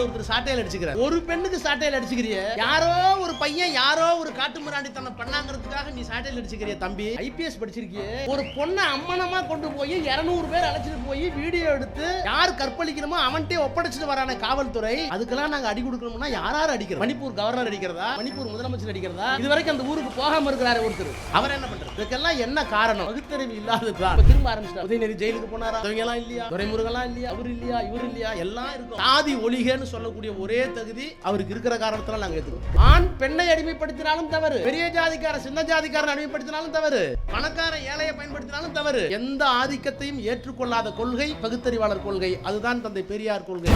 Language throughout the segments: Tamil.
ஒருத்தர் சாட்டையில் அடிச்சுக்கிறார். ஒரு பெண்ணுக்கு சாட்டையில் அடிச்சுக்கிறிய? யாரோ ஒரு பையன் யாரோ ஒரு காட்டு தன்னை பண்ணாங்கிறதுக்காக நீ சாட்டையில் அடிச்சுக்கிறிய தம்பி? ஐபிஎஸ் படிச்சிருக்கிய. ஒரு பொண்ணை அம்மனமா கொண்டு போய் 200 பேர் அழைச்சிட்டு போய் வீடியோ எடுத்து யார் கற்பழிக்கணுமோ அவன்கிட்ட ஒப்படைச்சிட்டு வரான காவல்துறை. அதுக்கெல்லாம் நாங்க அடி கொடுக்கணும்னா யார் யார் அடிக்கிறோம்? மணிப்பூர் கவர்னர் அடிக்கிறதா? மணிப்பூர் முதலமைச்சர் அடிக்கிறதா? இது வரைக்கும் அந்த ஊருக்கு போகாம இருக்கிறாரு ஒருத்தர். அவர் என்ன பண்றாரு? இதுக்கெல்லாம் என்ன காரணம்? பகுத்தறிவு இல்லாததுதான். திரும்ப ஆரம்பிச்சிட்டார். உதயநிதி ஜெயிலுக்கு போனாரா? இவங்க எல்லாம் இல்லையா? துறைமுருகெல்லாம் இல்லையா? அவர் இல்லையா? இவர் இல்லையா? எல்லாம் இருக்கும். சாதி ஒளிகன்னு சொல்லக்கூடிய ஒரே தகுதி அவருக்கு இருக்கிற காரணத்துல நாங்க எடுத்துக்கோம் ஆண் பெண்ணை அடிமைப்படுத்தினாலும் தவறு பெரிய ஜாதிக்கார சின்ன ஜாதிக்காரன் அடிமைப்படுத்தினாலும் தவறு பணக்கார ஏழையை பயன்படுத்தினாலும் தவறு. எந்த ஆதிக்கத்தையும் ஏற்றுக்கொள்ளாத கொள்கை பகுத்தறிவாளர் கொள்கை. அதுதான் தந்தை பெரியார் கொள்கை.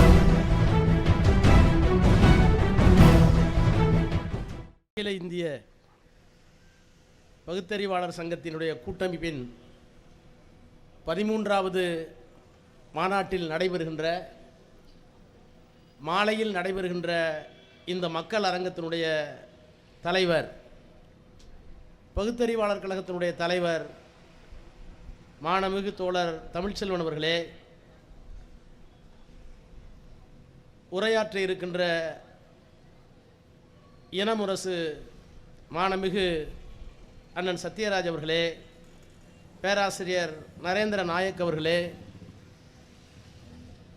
அகில இந்திய பகுத்தறிவாளர் சங்கத்தினுடைய கூட்டமைப்பின் பதிமூன்றாவது மாநாட்டில் நடைபெறுகின்ற மாலையில் நடைபெறுகின்ற இந்த மக்கள் அரங்கத்தினுடைய தலைவர் பகுத்தறிவாளர் கழகத்தினுடைய தலைவர் மானமிகு தோழர் தமிழ்ச்செல்வன் அவர்களே உரையாற்ற இருக்கின்ற இனமுரசு மானமிகு அண்ணன் சத்யராஜ் அவர்களே பேராசிரியர் நரேந்திர நாயக் அவர்களே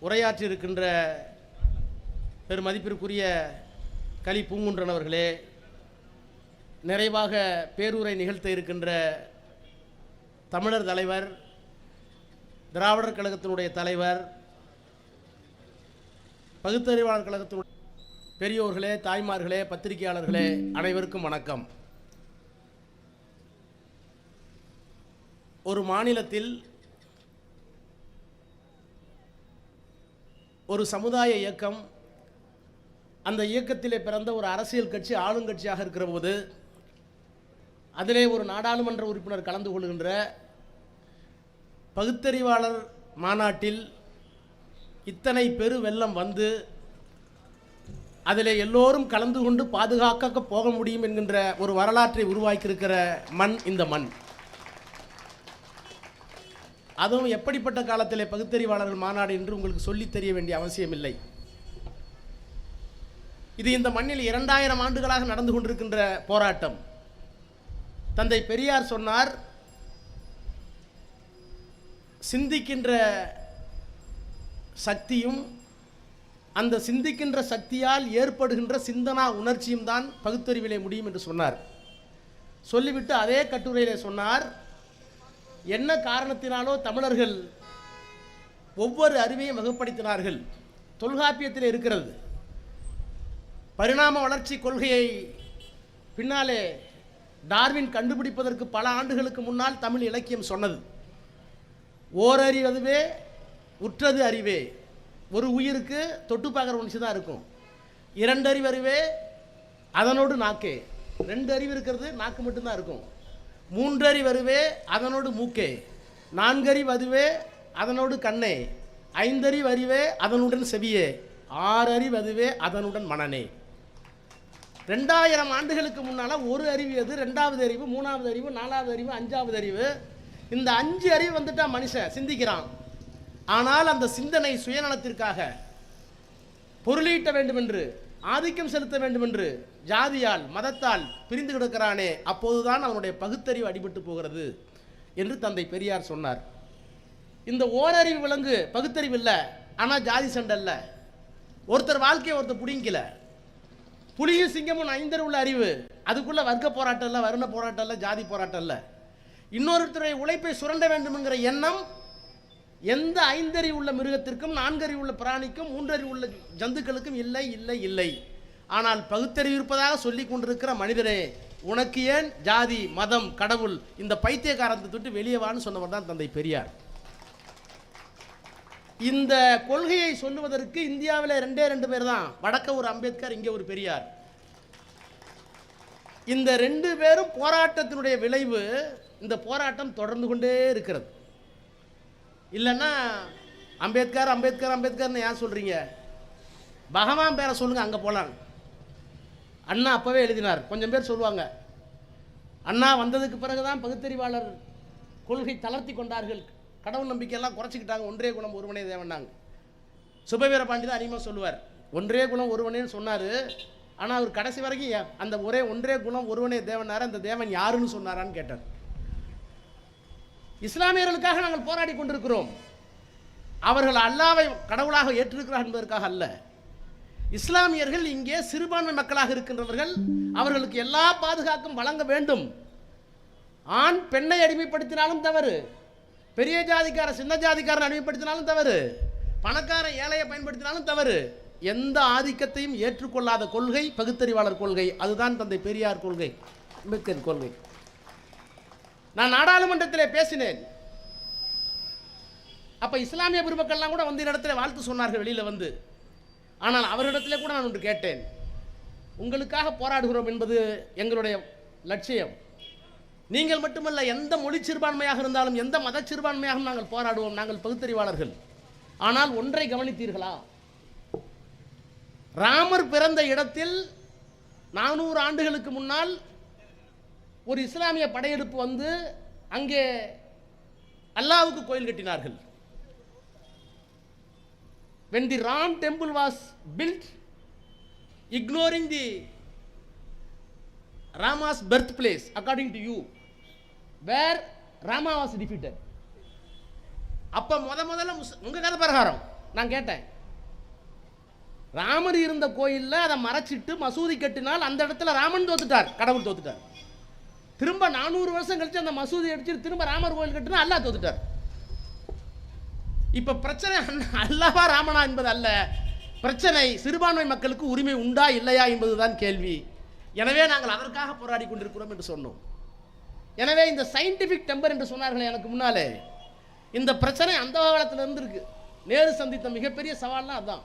உரையாற்றியிருக்கின்ற பெருமதிப்பிற்குரிய கலி பூங்குன்றன் அவர்களே நிறைவாக பேரூரை நிகழ்த்த இருக்கின்ற தமிழர் தலைவர் திராவிடர் கழகத்தினுடைய தலைவர் பகுத்தறிவாளர் கழகத்தினுடைய பெரியோர்களே தாய்மார்களே பத்திரிகையாளர்களே அனைவருக்கும் வணக்கம். ஒரு மாநிலத்தில் ஒரு சமுதாய இயக்கம் அந்த இயக்கத்திலே பிறந்த ஒரு அரசியல் கட்சி ஆளுங்கட்சியாக இருக்கிற போது அதிலே ஒரு நாடாளுமன்ற உறுப்பினர் கலந்து கொள்கின்ற பகுத்தறிவாளர் மாநாட்டில் இத்தனை பெரு வெள்ளம் வந்து அதில் எல்லோரும் கலந்து கொண்டு பாதுகாக்க போக முடியும் என்கின்ற ஒரு வரலாற்றை உருவாக்கியிருக்கிற மண் இந்த மண். அதுவும் எப்படிப்பட்ட காலத்திலே பகுத்தறிவாளர்கள் மாநாடு என்று உங்களுக்கு சொல்லித் தெரிய வேண்டிய அவசியமில்லை. இது இந்த மண்ணில் இரண்டாயிரம் ஆண்டுகளாக நடந்து கொண்டிருக்கின்ற போராட்டம். தந்தை பெரியார் சொன்னார் சிந்திக்கின்ற சக்தியும் அந்த சிந்திக்கின்ற சக்தியால் ஏற்படுகின்ற சிந்தனா உணர்ச்சியும் தான் பகுத்தறிவிலே முடியும் என்று சொன்னார். சொல்லிவிட்டு அதே கட்டுரையிலே சொன்னார் என்ன காரணத்தினாலோ தமிழர்கள் ஒவ்வொரு அறிவையும் வகுப்படுத்தினார்கள். தொல்காப்பியத்தில் இருக்கிறது. பரிணாம வளர்ச்சி கொள்கையை பின்னாலே டார்வின் கண்டுபிடிப்பதற்கு பல ஆண்டுகளுக்கு முன்னால் தமிழ் இலக்கியம் சொன்னது. ஓரறிவதுவே உற்றது அறிவே. ஒரு உயிருக்கு தொட்டு பார்க்குற ஒன்று தான் இருக்கும். இரண்டு அறிவு அறிவே அதனோடு நாக்கே. ரெண்டு அறிவு இருக்கிறது நாக்கு மட்டும்தான் இருக்கும். மூன்றறிவு அறிவே அதனோடு மூக்கே. நான்கறிவு அதுவே அதனோடு கண்ணே. ஐந்தறிவு அறிவே அதனுடன் செவியே. ஆறறி அறிவு அதுவே அதனுடன் மனநே. ரெண்டாயிரம் ஆண்டுகளுக்கு முன்னால் ஒரு அறிவு எது? ரெண்டாவது அறிவு மூணாவது அறிவு நாலாவது அறிவு அஞ்சாவது அறிவு. இந்த அஞ்சு அறிவு வந்துட்டா மனுஷன் சிந்திக்கிறான். ஆனால் அந்த சிந்தனை சுயநலத்திற்காக பொருளீட்ட வேண்டும் என்று ஆதிக்கம் செலுத்த வேண்டும் என்று ஜாதியால் மதத்தால் பிரிந்து கிடக்கிறானே அப்போதுதான் அவனுடைய பகுத்தறிவு அடிபட்டு போகிறது என்று தந்தை பெரியார் சொன்னார். இந்த ஓரறிவு விலங்கு பகுத்தறிவு இல்லை ஆனால் ஜாதி சண்டை இல்லை. ஒருத்தர் வாழ்க்கையை ஒருத்தர் பிடிங்கல புலியும் சிங்கமும் ஐந்தர் உள்ள அறிவு. அதுக்குள்ள வர்க்க போராட்டம் இல்லை வருண போராட்டம் இல்லை ஜாதி போராட்டம் இல்லை. இன்னொருத்தருடைய உழைப்பை சுரண்ட வேண்டும்ங்கிற எண்ணம் எந்த ஐந்தறி உள்ள மிருகத்திற்கும் நான்கறி உள்ள பிராணிக்கும் மூன்றறிவு உள்ள ஜந்துக்களுக்கும் இல்லை இல்லை இல்லை. ஆனால் பகுத்தறிவு இருப்பதாக சொல்லி கொண்டிருக்கிற மனிதரே உனக்கு ஏன் ஜாதி மதம் கடவுள் இந்த பைத்தியக்காரத்தை தொட்டு வெளியே வான்னு சொன்னவர் தான் தந்தை பெரியார். இந்த கொள்கையை சொல்லுவதற்கு இந்தியாவில் ரெண்டே ரெண்டு பேர் தான் வடக்க ஒரு அம்பேத்கர் இங்கே ஒரு பெரியார். இந்த ரெண்டு பேரும் போராட்டத்தினுடைய விளைவு இந்த போராட்டம் தொடர்ந்து கொண்டே இருக்கிறது. இல்லைன்னா அம்பேத்கர் அம்பேத்கர் அம்பேத்கர்னு ஏன் சொல்கிறீங்க பகவான் பேரை சொல்லுங்கள் அங்கே போகலாம் அண்ணா அப்போவே எழுதினார். கொஞ்சம் பேர் சொல்லுவாங்க. அண்ணா வந்ததுக்கு பிறகு தான் பகுத்தறிவாளர் கொள்கை தளர்த்தி கொண்டார்கள். கடவுள் நம்பிக்கையெல்லாம் குறைச்சிக்கிட்டாங்க. ஒன்றே குணம் ஒருவனே தேவனாங்க சுபவீர பாண்டி தான் அதிகமாக சொல்லுவார். ஒன்றே குணம் ஒருவனேன்னு சொன்னார். ஆனால் அவர் கடைசி வரைக்கும் அந்த ஒரே ஒன்றே குணம் ஒருவனே தேவனார் அந்த தேவன் யாருன்னு சொன்னாரான்னு கேட்டார். இஸ்லாமியர்களுக்காக நாங்கள் போராடி கொண்டிருக்கிறோம். அவர்கள் அல்லாவை கடவுளாக ஏற்றிருக்கிறார் என்பதற்காக அல்ல. இஸ்லாமியர்கள் இங்கே சிறுபான்மை மக்களாக இருக்கின்றவர்கள். அவர்களுக்கு எல்லா பாதுகாக்கும் வழங்க வேண்டும். ஆண் பெண்ணை அடிமைப்படுத்தினாலும் தவறு. பெரிய ஜாதிக்காரன் சின்ன ஜாதிக்காரன் அடிமைப்படுத்தினாலும் தவறு. பணக்கார ஏழையை பயன்படுத்தினாலும் தவறு. எந்த ஆதிக்கத்தையும் ஏற்றுக்கொள்ளாத கொள்கை பகுத்தறிவாளர் கொள்கை. அதுதான் தந்தை பெரியார் கொள்கை அம்பேத்கர் கொள்கை. நான் நாடாளுமன்றத்திலே பேசினேன். அப்போ இஸ்லாமிய பெருமக்கள்லாம் கூட வந்து இடத்துல வாழ்த்து சொன்னார்கள் வெளியில் வந்து. ஆனால் அவரிடத்திலே கூட நான் ஒன்று கேட்டேன். உங்களுக்காக போராடுகிறோம் என்பது எங்களுடைய லட்சியம். நீங்கள் மட்டுமல்ல எந்த மொழி சிறுபான்மையாக இருந்தாலும் எந்த மத சிறுபான்மையாக நாங்கள் போராடுவோம் நாங்கள் பகுத்தறிவாளர்கள். ஆனால் ஒன்றை கவனித்தீர்களா? ராமர் பிறந்த இடத்தில் நானூறு ஆண்டுகளுக்கு முன்னால் ஒரு இஸ்லாமிய படையெடுப்பு வந்து அங்கே அல்லாவுக்கு கோயில் கட்டினார்கள். When the Ram temple was built ignoring the Rama's birth place according to you where Rama was defeated அப்போ முத முதல்ல முஸ் உங்கள் கதை பிரகாரம். நான் கேட்டேன். ராமர் இருந்த கோயிலில் அதை மறைச்சிட்டு மசூதி கட்டினால் அந்த இடத்துல ராமன் தோத்துட்டார் கடவுள் தோத்துட்டார். திரும்ப நானூறு வருஷம் கழிச்சு அந்த மசூதி அடிச்சுட்டு திரும்ப ராமர் கோயில் கட்டினா அல்லாஹ் தோத்துட்டார். இப்போ பிரச்சனை அல்லவா ராமனா என்பது அல்ல. பிரச்சனை சிறுபான்மை மக்களுக்கு உரிமை உண்டா இல்லையா என்பதுதான் கேள்வி. எனவே நாங்கள் அதற்காக போராடி கொண்டிருக்கிறோம் என்று சொன்னோம். எனவே இந்த சயின்டிஃபிக் டெம்பர் என்று சொன்னார்கள் எனக்கு முன்னாலே. இந்த பிரச்சனை அந்த காலத்தில் இருந்திருக்கு. நேரு சந்தித்த மிகப்பெரிய சவால்லாம் அதான்.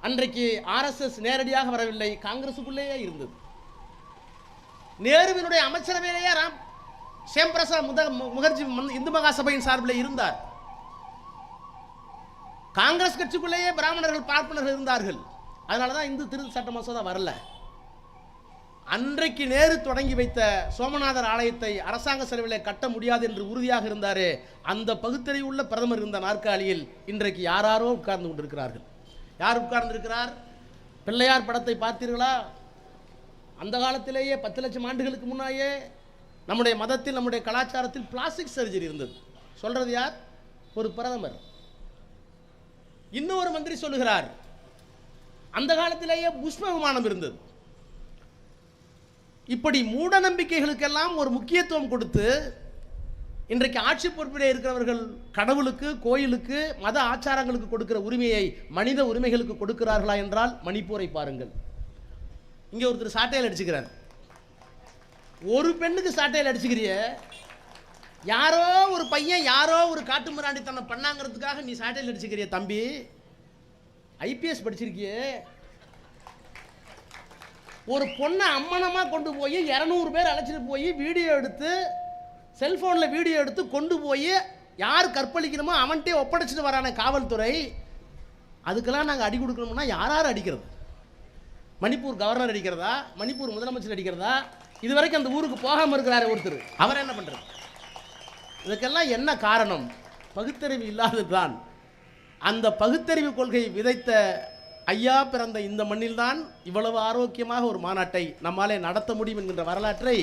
அன்றைக்கு ஆர்எஸ்எஸ் நேரடியாக வரவில்லை காங்கிரஸுக்குள்ளேயே இருந்தது. நேருவினுடைய அமைச்சரவையிலேயே ராம் ஷேம் பிரசாத் முத முகர்ஜி மன்- இந்து மகா சபையின் சார்பில் இருந்தார். காங்கிரஸ் கட்சிக்குள்ளேயே பிராமணர்கள் பார்ப்பனர்கள் இருந்தார்கள். அதனால தான் இந்து திருத்த சட்ட மசோதா வரல. அன்றைக்கு நேரு தொடங்கி வைத்த சோமநாதர் ஆலயத்தை அரசாங்க செலவிலே கட்ட முடியாது என்று உறுதியாக இருந்தாரே. அந்த பகுத்தறிவுள்ள பிரதமர் இருந்த நாற்காலியில் இன்றைக்கு யாராரோ உட்கார்ந்து கொண்டிருக்கிறார்கள். யார் உட்கார்ந்திருக்கிறார்? பிள்ளையார் படத்தை பார்த்தீர்களா? அந்த காலத்திலேயே பத்து லட்சம் ஆண்டுகளுக்கு முன்னாயே நம்முடைய மதத்தில் நம்முடைய கலாச்சாரத்தில் பிளாஸ்டிக் சர்ஜரி இருந்தது. சொல்றது யார்? ஒரு பிரதமர். இன்னொரு மந்திரி சொல்லுகிறார் அந்த காலத்திலேயே புஷ்ப விமானம் இருந்தது. இப்படி மூட நம்பிக்கைகளுக்கெல்லாம் ஒரு முக்கியத்துவம் கொடுத்து இன்றைக்கு ஆட்சி பொறுப்பிலே இருக்கிறவர்கள் கடவுளுக்கு கோயிலுக்கு மத ஆச்சாரங்களுக்கு கொடுக்கிற உரிமையை மனித உரிமைகளுக்கு கொடுக்கிறார்களா என்றால் மணிப்பூரை பாருங்கள். இங்கே ஒருத்தர் சாட்டையில் அடிச்சுக்கிறார். ஒரு பெண்ணுக்கு சாட்டையில் அடிச்சுக்கிறிய யாரோ ஒரு பையன் யாரோ ஒரு காட்டு மிராண்டித்தனம் பண்ணாங்கிறதுக்காக நீ சாட்டையில் அடிச்சுக்கிறிய தம்பி. ஐபிஎஸ் படிச்சிருக்கியே ஒரு பொண்ணை அம்மனமா கொண்டு போய் இரநூறு பேர் அழைச்சிட்டு போய் வீடியோ எடுத்து செல்போனில் வீடியோ எடுத்து கொண்டு போய் யார் கற்பழிக்கணுமோ அவன்கிட்டே ஒப்படைச்சிட்டு வரான காவல்துறை. அதுக்கெல்லாம் நாங்கள் அடி கொடுக்கணும்னா யார் யார் அடிக்கிறது? மணிப்பூர் கவர்னர் அடிக்கிறதா? மணிப்பூர் முதலமைச்சர் அடிக்கிறதா? இது வரைக்கும் அந்த ஊருக்கு போகாமல் இருக்கிறாரு ஒருத்தர். அவர் என்ன பண்ணுறது இதுக்கெல்லாம் என்ன காரணம்? பகுத்தறிவு இல்லாததுதான். அந்த பகுத்தறிவு கொள்கையை விதைத்த ஐயா பிறந்த இந்த மண்ணில்தான் இவ்வளவு ஆரோக்கியமாக ஒரு மாநாட்டை நம்மாலே நடத்த முடியும் என்கின்ற வரலாற்றை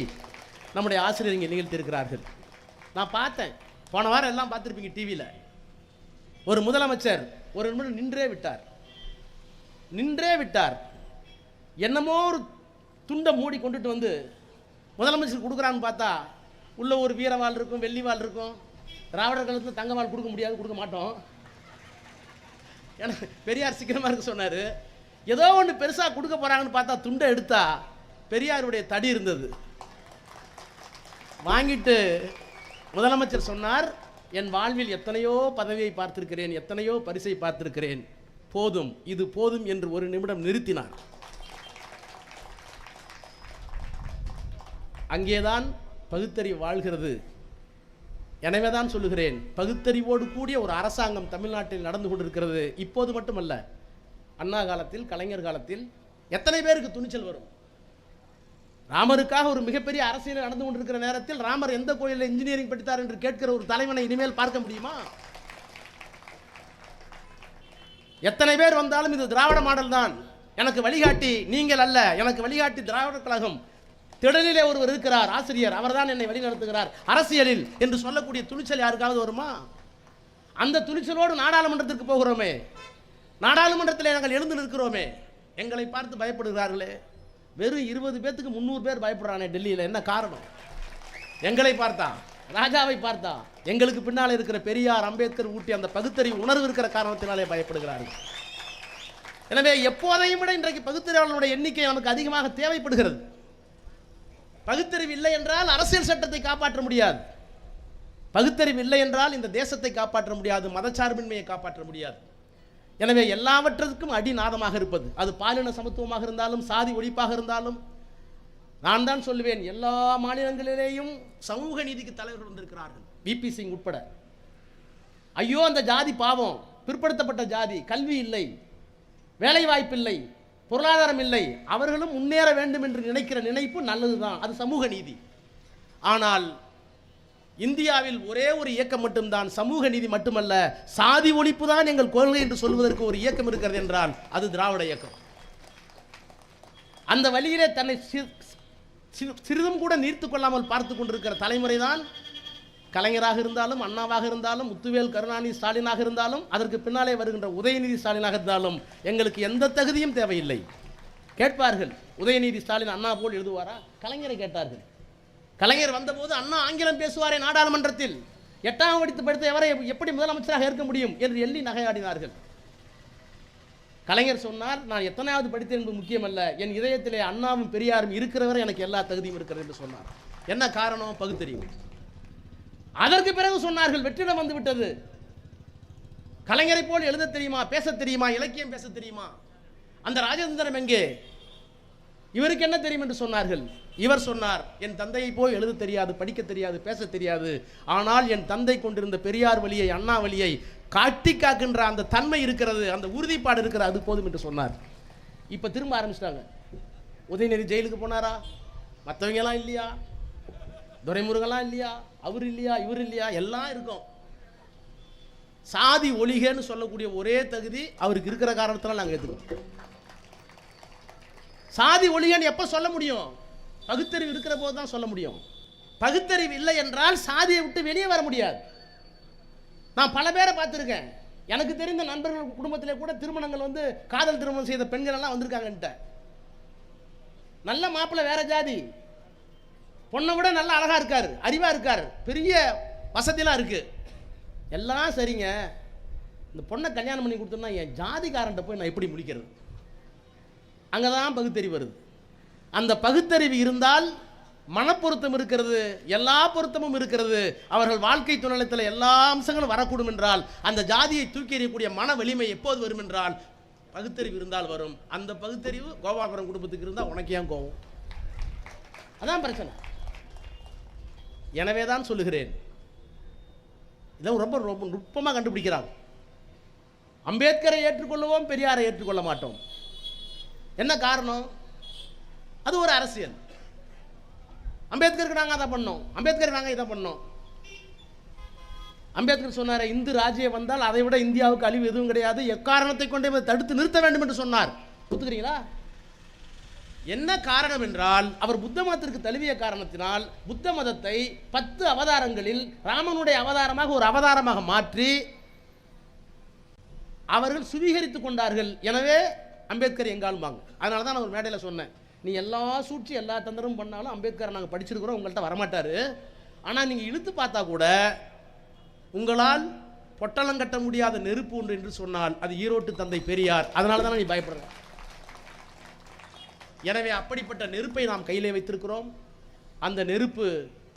நம்முடைய ஆசிரியர் இங்கே நிகழ்த்தியிருக்கிறார்கள். நான் பார்த்தேன். போன வாரம் எல்லாம் பார்த்துருப்பீங்க டிவியில் ஒரு முதலமைச்சர் ஒரு நிமிடம் நின்றே விட்டார். நின்றே விட்டார். என்னமோ ஒரு துண்டை மூடி கொண்டுட்டு வந்து முதலமைச்சர் கொடுக்குறான்னு பார்த்தா உள்ள ஒரு வீரவாள் இருக்கும் வெள்ளிவால் இருக்கும். திராவிடர்களுக்கு தங்கவால் கொடுக்க முடியாது கொடுக்க மாட்டோம். ஏன்னா பெரியார் சீக்கிரமாக இருக்க சொன்னார் ஏதோ ஒன்று பெருசாக கொடுக்க போகிறாங்கன்னு பார்த்தா துண்டை எடுத்தா பெரியாருடைய தடி இருந்தது. வாங்கிட்டு முதலமைச்சர் சொன்னார் என் வாழ்வில் எத்தனையோ பதவியை பார்த்திருக்கிறேன் எத்தனையோ பரிசை பார்த்திருக்கிறேன். போதும் இது போதும் என்று ஒரு நிமிடம் நிறுத்தினார். அங்கேதான் பகுத்தறிவு வாழ்கிறது. எனவே தான் சொல்லுகிறேன் பகுத்தறிவோடு கூடிய ஒரு அரசாங்கம் தமிழ்நாட்டில் நடந்து கொண்டிருக்கிறது. இப்போது மட்டுமல்ல அண்ணா காலத்தில் கலைஞர் காலத்தில் எத்தனை பேருக்கு துணிச்சல் வரும்? ராமருக்காக ஒரு மிகப்பெரிய அரசியல் நடந்து கொண்டிருக்கிற நேரத்தில் ராமர் எந்த கோயிலில் இன்ஜினியரிங் படித்தார் என்று கேட்கிற ஒரு தலைவனை இனிமேல் பார்க்க முடியுமா? எத்தனை பேர் வந்தாலும் இது திராவிட மாடல் தான் எனக்கு வழிகாட்டி நீங்கள் அல்ல. எனக்கு வழிகாட்டி திராவிட கழகம் திடலிலே ஒருவர் இருக்கிறார். ஆசிரியர் அவர்தான் என்னை வழிநடத்துகிறார். அரசியலில் என்று சொல்லக்கூடிய துணிச்சல் யாருக்காவது வருமா? அந்த துணிச்சலோடு நாடாளுமன்றத்திற்கு போகிறோமே. நாடாளுமன்றத்தில் நாங்கள் எழுந்து நிற்கிறோமே. எங்களை பார்த்து பயப்படுகிறார்களே. வெறும் இருபது பேர்த்துக்கு முந்நூறு பேர் பயப்படுறானே டெல்லியில். என்ன காரணம்? எங்களை பார்த்தா ராஜாவை பார்த்தா எங்களுக்கு பின்னால் இருக்கிற பெரியார் அம்பேத்கர் ஊட்டி அந்த பகுத்தறிவு உணர்வு இருக்கிற காரணத்தினாலே பயப்படுகிறார்கள். எனவே எப்போதையும் விட இன்றைக்கு பகுத்தறிவாளர்களுடைய எண்ணிக்கை நமக்கு அதிகமாக தேவைப்படுகிறது. பகுத்தறிவு இல்லை என்றால் அரசியல் சட்டத்தை காப்பாற்ற முடியாது. பகுத்தறிவு இல்லை என்றால் இந்த தேசத்தை காப்பாற்ற முடியாது மதச்சார்பின்மையை காப்பாற்ற முடியாது. எனவே எல்லாவற்றிற்கும் அடிநாதமாக இருப்பது. அது பாலின சமத்துவமாக இருந்தாலும் சாதி ஒழிப்பாக இருந்தாலும் நான் தான் சொல்லுவேன் எல்லா மாநிலங்களிலேயும் சமூக நீதிக்கு தலைவர்கள் வந்திருக்கிறார்கள். விபி சிங் உட்பட. ஐயோ அந்த ஜாதி பாவம். பிற்படுத்தப்பட்ட ஜாதி. கல்வி இல்லை. வேலைவாய்ப்பில்லை பொருளாதாரம் இல்லை. அவர்களும் முன்னேற வேண்டும் என்று நினைக்கிற நினைப்பு நல்லதுதான். அது சமூக நீதி. ஆனால் இந்தியாவில் ஒரே ஒரு இயக்கம் மட்டும்தான் சமூக நீதி மட்டுமல்ல சாதி ஒழிப்பு தான் எங்கள் கொள்கை என்று சொல்வதற்கு ஒரு இயக்கம் இருக்கிறது என்றால் அது திராவிட இயக்கம். அந்த வழியிலே தன்னை சிறிதும் கூட நீர்த்து கொள்ளாமல் பார்த்து கொண்டிருக்கிற தலைமுறை தான் கலைஞராக இருந்தாலும் அண்ணாவாக இருந்தாலும் முத்துவேல் கருணாநிதி ஸ்டாலினாக இருந்தாலும் அதற்கு பின்னாலே வருகின்ற உதயநிதி ஸ்டாலினாக இருந்தாலும் எங்களுக்கு எந்த தகுதியும் தேவையில்லை. கேட்பார்கள் உதயநிதி ஸ்டாலின் அண்ணா போல் எழுதுவாரா? கலைஞரை கேட்டார்கள். கலைஞர் வந்தபோது அண்ணா ஆங்கிலம் பேசுவாரே நாடாளுமன்றத்தில். எட்டாம் படித்து படித்த எவரை எப்படி முதலமைச்சராக இருக்க முடியும்? என்று எள்ளி நகையாடினார்கள். கலைஞர் சொன்னார் நான் எத்தனையாவது படித்தேன் என்பது முக்கியமல்ல. என் இதயத்திலே அண்ணாவும் பெரியாரும் இருக்கிறவரை எனக்கு எல்லா தகுதியும் இருக்கிறது என்று சொன்னார். என்ன காரணம்? பகுத்தறிவு. அதற்கு பிறகு சொன்னார்கள் வெற்றிடம் வந்து விட்டது கலைஞரை போல் எழுத தெரியுமா பேச தெரியுமா இலக்கியம் பேச தெரியுமா? அந்த ராஜேந்திரன் எங்கே? இவருக்கு என்ன தெரியும் என்று சொன்னார்கள்? இவர் சொன்னார் என் தந்தையை போய் எழுத தெரியாது படிக்க தெரியாது பேச தெரியாது. ஆனால் என் தந்தை கொண்டிருந்த பெரியார் வழியை அண்ணா வழியை காட்டி காக்கின்ற அந்த தன்மை இருக்கிறது அந்த உறுதிப்பாடு இருக்கிறது அது போதும் என்று சொன்னார். இப்போ திரும்ப ஆரம்பிச்சிட்டாங்க. உதயநிதி ஜெயிலுக்கு போனாரா? மற்றவங்க எல்லாம் இல்லையா? துரைமுருகெல்லாம் இல்லையா? அவர் இல்லையா? இவர் இல்லையா? எல்லாம் இருக்கும். சாதி ஒளிகன்னு சொல்லக்கூடிய ஒரே தகுதி அவருக்கு இருக்கிற காரணத்தில் நாங்கள் ஏற்றுக்கோம் சாதி ஒளிகன்னு எப்போ சொல்ல முடியும்? பகுத்தறிவு இருக்கிற போது தான் சொல்ல முடியும். பகுத்தறிவு இல்லை என்றால் சாதியை விட்டு வெளியே வர முடியாது. நான் பல பேரை பார்த்துருக்கேன். எனக்கு தெரிந்த நண்பர்கள் குடும்பத்திலே கூட திருமணங்கள் வந்து காதல் திருமணம் செய்த பெண்கள் எல்லாம் வந்திருக்காங்கன்ட்ட நல்ல மாப்பிள்ளை வேற ஜாதி. பொண்ணை விட நல்லா அழகாக இருக்கார் அறிவாக இருக்கார். பெரிய வசதிலாம் இருக்குது எல்லாம் சரிங்க. இந்த பொண்ணை கல்யாணம் பண்ணி கொடுத்தோம்னா என் ஜாதிக்காரன்ட்ட போய் நான் எப்படி முடிக்கிறது? அங்கே தான் பகுத்தறிவு வருது. அந்த பகுத்தறிவு இருந்தால் மனப்பொருத்தம் இருக்கிறது எல்லா பொருத்தமும் இருக்கிறது. அவர்கள் வாழ்க்கை துணலத்தில் எல்லா அம்சங்களும் வரக்கூடும் என்றால் அந்த ஜாதியை தூக்கி எறியக்கூடிய மன வலிமை எப்போது வரும் என்றால் பகுத்தறிவு இருந்தால் வரும். அந்த பகுத்தறிவு கோபாபுரம் குடும்பத்துக்கு இருந்தால் உனக்கு ஏன் கோவம்? அதான் பிரச்சனை. எனவே தான் சொல்லுகிறேன். இதை ரொம்ப ரொம்ப நுட்பமாக கண்டுபிடிக்கிறாங்க. அம்பேத்கரை ஏற்றுக்கொள்ளுவோம் பெரியாரை ஏற்றுக்கொள்ள மாட்டோம். என்ன காரணம்? அது ஒரு அரசியல். அம்பேத்கருக்கு நாங்கள் அதை பண்ணோம். அம்பேத்கர் நாங்கள் இதை பண்ணோம். அம்பேத்கர் சொன்னார் இந்து ராஜ்யம் வந்தால் அதை விட இந்தியாவுக்கு அழிவு எதுவும் கிடையாது. எக்காரணத்தை கொண்டே தடுத்து நிறுத்த வேண்டும் என்று சொன்னார். ஒத்துக்கிறீங்களா? என்ன காரணம் என்றால் அவர் புத்த மதத்திற்கு தழுவிய காரணத்தினால் புத்த மதத்தை பத்து அவதாரங்களில் ராமனுடைய அவதாரமாக ஒரு அவதாரமாக மாற்றி அவர்கள் சுவீகரித்துக் கொண்டார்கள். எனவே அம்பேத்கர் எங்காலும்பாங்க. அதனால தான் நான் ஒரு மேடையில் சொன்னேன். நீ எல்லா சூழ்ச்சி எல்லா தந்திரமும் பண்ணாலும் அம்பேத்கர் நாங்கள் படிச்சிருக்கிறோம் உங்கள்கிட்ட வரமாட்டார். ஆனால் நீங்கள் இழுத்து பார்த்தா கூட உங்களால் பொட்டலம் கட்ட முடியாத நெருப்பு ஒன்று என்று சொன்னால் அது ஈரோட்டு தந்தை பெரியார். அதனால தான் நீ பயப்படுறேன். எனவே அப்படிப்பட்ட நெருப்பை நாம் கையிலே வைத்திருக்கிறோம். அந்த நெருப்பு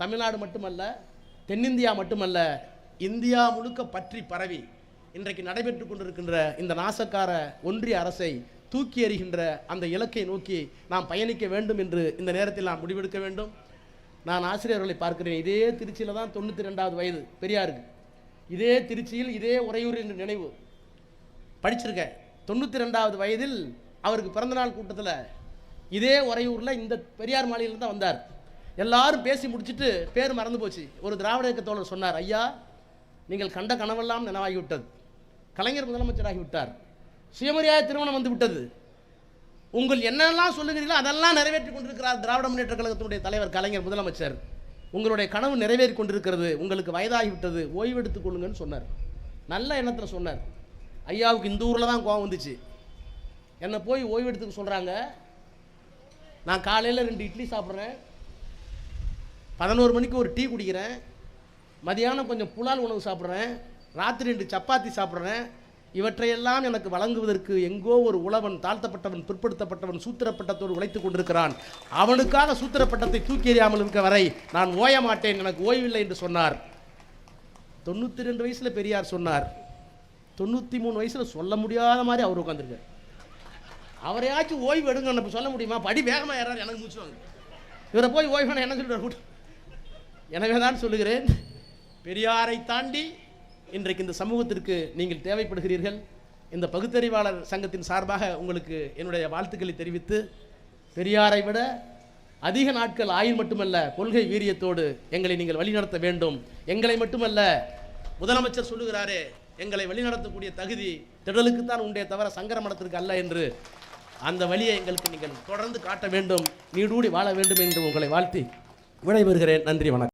தமிழ்நாடு மட்டுமல்ல தென்னிந்தியா மட்டுமல்ல இந்தியா முழுக்க பற்றி பரவி இன்றைக்கு நடைபெற்று கொண்டிருக்கின்ற இந்த நாசக்கார ஒன்றிய அரசை தூக்கி எறிகின்ற அந்த இலக்கை நோக்கி நாம் பயணிக்க வேண்டும் என்று இந்த நேரத்தில் நாம் முடிவெடுக்க வேண்டும். நான் ஆசிரியர்களை பார்க்கிறேன். இதே திருச்சியில் தான் தொண்ணூற்றி ரெண்டாவது வயது பெரியாருக்கு. இதே திருச்சியில் இதே உறையூர் என்று நினைவு. படிச்சிருக்கேன். தொண்ணூற்றி ரெண்டாவது வயதில் அவருக்கு பிறந்தநாள் கூட்டத்தில் இதே உறையூரில் இந்த பெரியார் மாளிகையில் தான் வந்தார். எல்லாரும் பேசி முடிச்சிட்டு பேர் மறந்து போச்சு. ஒரு திராவிட இயக்க தோழர் சொன்னார் ஐயா நீங்கள் கண்ட கனவெல்லாம் நினைவாகிவிட்டது. கலைஞர் முதலமைச்சராகி விட்டார் சுயமரியாதை திருமணம் வந்து விட்டது உங்கள் என்னெல்லாம் சொல்லுகிறீர்களோ அதெல்லாம் நிறைவேற்றி கொண்டிருக்கிறார் திராவிட முன்னேற்ற கழகத்தினுடைய தலைவர் கலைஞர் முதலமைச்சர். உங்களுடைய கனவு நிறைவேறி கொண்டிருக்கிறது. உங்களுக்கு வயதாகிவிட்டது. ஓய்வெடுத்துக் கொள்ளுங்கன்னு சொன்னார். நல்ல எண்ணத்தில் சொன்னார். ஐயாவுக்கு இந்த ஊரில் தான் கோவம் வந்துச்சு. என்னை போய் ஓய்வெடுத்துக்க சொல்கிறாங்க நான் காலையில் ரெண்டு இட்லி சாப்பிட்றேன். பதினோரு மணிக்கு ஒரு டீ குடிக்கிறேன். மதியானம் கொஞ்சம் புலால் உணவு சாப்பிட்றேன். ராத்திரி ரெண்டு சப்பாத்தி சாப்பிட்றேன். இவற்றையெல்லாம் எனக்கு வழங்குவதற்கு எங்கோ ஒரு உழவன் தாழ்த்தப்பட்டவன் பிற்படுத்தப்பட்டவன் சூத்திரப்பட்டத்தோடு உழைத்துக் கொண்டிருக்கிறான். அவனுக்காக சூத்திரப்பட்டத்தை தூக்கி எறியாமல் இருக்க வரை நான் ஓய மாட்டேன். எனக்கு ஓய்வில்லை என்று சொன்னார். தொண்ணூற்றி ரெண்டு வயசில் பெரியார் சொன்னார். தொண்ணூற்றி மூணு வயசில் சொல்ல முடியாத மாதிரி அவர் உட்காந்துருக்கார் அவரையாச்சும் ஓய்வு எடுங்க நம்ம சொல்ல முடியுமா? படி வேகமாக யாராவது எனக்கு முடிச்சுவாங்க இவரை போய் ஓய்வு என்ன சொல்கிறார் சொல்லிட்டு எனவே தான் சொல்லுகிறேன் பெரியாரை தாண்டி இன்றைக்கு இந்த சமூகத்திற்கு நீங்கள் தேவைப்படுகிறீர்கள். இந்த பகுத்தறிவாளர் சங்கத்தின் சார்பாக உங்களுக்கு என்னுடைய வாழ்த்துக்களை தெரிவித்து பெரியாரை விட அதிக நாட்கள் ஆயுள் மட்டுமல்ல கொள்கை வீரியத்தோடு எங்களை நீங்கள் வழிநடத்த வேண்டும். எங்களை மட்டுமல்ல முதலமைச்சர் சொல்லுகிறாரே எங்களை வழிநடத்தக்கூடிய தகுதி திடலுக்குத்தான் உண்டே தவிர சங்கர மடத்திற்கு அல்ல என்று அந்த வழியை எங்களுக்கு நீங்கள் தொடர்ந்து காட்ட வேண்டும். நீடூடி வாழ வேண்டும் என்று உங்களை வாழ்த்தி விடைபெறுகிறேன். நன்றி வணக்கம்.